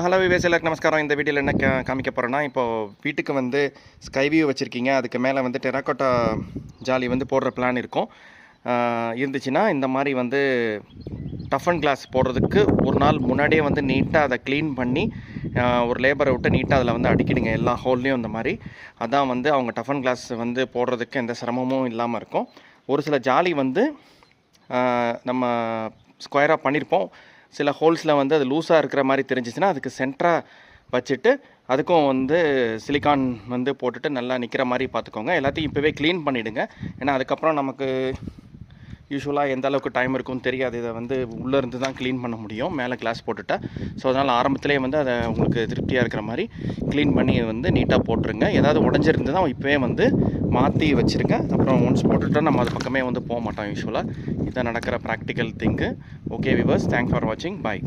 Hello wives எல்லாருக்கு நமஸ்காரம். இந்த வீடியோவில் என்ன காமிக்க போகிறேன்னா இப்போது வீட்டுக்கு வந்து ஸ்கை வியூ வச்சுருக்கீங்க. அதுக்கு மேலே வந்து டெராக்கோட்டா ஜாலி வந்து போடுற பிளான் இருக்கும். இருந்துச்சுன்னா இந்த மாதிரி வந்து டஃப் அண்ட் கிளாஸ் போடுறதுக்கு ஒரு நாள் முன்னாடியே வந்து நீட்டாக அதை க்ளீன் பண்ணி ஒரு லேபரை விட்டு நீட்டாக அதில் வந்து அடிக்கிடுங்க. எல்லா ஹோல்லையும் இந்த மாதிரி. அதான் வந்து அவங்க டஃப் அண்ட் கிளாஸ் வந்து போடுறதுக்கு எந்த சிரமமும் இல்லாமல் இருக்கும். ஒரு சில ஜாலி வந்து நம்ம ஸ்கொயராக பண்ணியிருப்போம் சில ஹோல்ஸில் வந்து அது லூஸாக இருக்கிற மாதிரி தெரிஞ்சிச்சுன்னா அதுக்கு சென்டராக வச்சுட்டு அதுக்கும் வந்து சிலிக்கான் வந்து போட்டுட்டு நல்லா நிற்கிற மாதிரி பார்த்துக்கோங்க. எல்லாத்தையும் இப்போவே க்ளீன் பண்ணிவிடுங்க ஏன்னா அதுக்கப்புறம் நமக்கு யூஸ்வலாக எந்த அளவுக்கு டைம் இருக்கும்னு தெரியாது. இதை வந்து உள்ளே இருந்து தான் க்ளீன் பண்ண முடியும். மேலே கிளாஸ் போட்டுட்டா. ஸோ அதனால் ஆரம்பத்திலே வந்து அதை உங்களுக்கு திருப்தியாக இருக்கிற மாதிரி க்ளீன் பண்ணி வந்து நீட்டாக போட்டுருங்க. ஏதாவது உடஞ்சிருந்து தான் இப்போவே வந்து மாற்றி வச்சுருங்க அப்புறம் ஒன்ஸ் போட்டுவிட்டா நம்ம அது பக்கமே வந்து போக மாட்டோம் யூஸ்வலாக இதான் நடக்கிற practical thing okay viewers thanks for வாட்சிங் பாய்